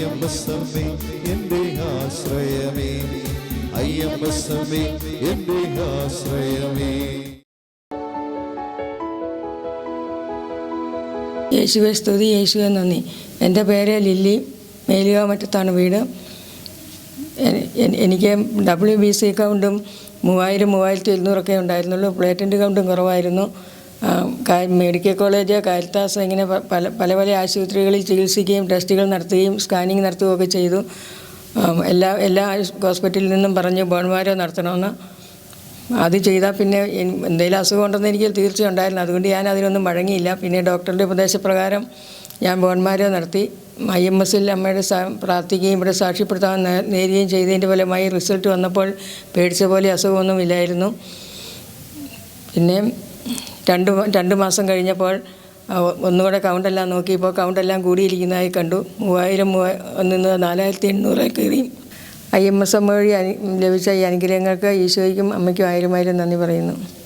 അയ്യമ്പസമ്മേ എന്റെ ആശ്രയമേ. അയ്യമ്പസമ്മേ എന്റെ ആശ്രയമേ. യേശുവെ സ്തുതി യേശുവെ നന്ദി. എന്റെ പേര് ലില്ലി മേലുകാമറ്റത്താണ് വീട്. എനിക്ക് ഡബ്ല്യു ബി സി കൗണ്ടും മൂവായിരം മൂവായിരത്തി ഇരുന്നൂറൊക്കെ ഉണ്ടായിരുന്നുള്ളൂ. പ്ലേറ്റിന്റെ കൗണ്ടും കുറവായിരുന്നു. മെഡിക്കൽ കോളേജ് കാരിത്താസ് ഇങ്ങനെ പല പല പല ആശുപത്രികളിൽ ചികിത്സിക്കുകയും ടെസ്റ്റുകൾ നടത്തുകയും സ്കാനിങ് നടത്തുകയൊക്കെ ചെയ്തു. എല്ലാ എല്ലാ ഹോസ്പിറ്റലിൽ നിന്നും പറഞ്ഞു ബോൺമാരോ നടത്തണമെന്ന്. അത് ചെയ്താൽ പിന്നെ എന്തെങ്കിലും അസുഖം ഉണ്ടെന്ന് എനിക്ക് തീർച്ച ഉണ്ടായിരുന്നു. അതുകൊണ്ട് ഞാൻ അതിനൊന്നും വഴങ്ങിയില്ല പിന്നെ ഡോക്ടറുടെ ഉപദേശപ്രകാരം ഞാൻ ബോൺമാരോ നടത്തി. ഐ എം എസിൽ അമ്മയുടെ പ്രാർത്ഥിക്കുകയും ഇവിടെ സാക്ഷ്യപ്പെടുത്താൻ നേരുകയും ചെയ്തതിന്റെ ഫലമായി റിസൾട്ട് വന്നപ്പോൾ പേടിച്ച പോലെ അസുഖമൊന്നുമില്ലായിരുന്നു പിന്നെ രണ്ട് രണ്ട് മാസം കഴിഞ്ഞപ്പോൾ ഒന്നുകൂടെ കൗണ്ടെല്ലാം നോക്കിയപ്പോൾ കൗണ്ടെല്ലാം കൂടിയിരിക്കുന്നതായി കണ്ടു. മൂവായിരം മൂവ- നിന്ന് നാലായിരത്തി എണ്ണൂറായി കയറി ഐ എം എസ് എം വഴി ലഭിച്ച ഈ അനുഗ്രഹങ്ങൾക്ക് ഈശോയ്ക്കും അമ്മയ്ക്കും ആയിരം ആയിരം നന്ദി പറയുന്നു.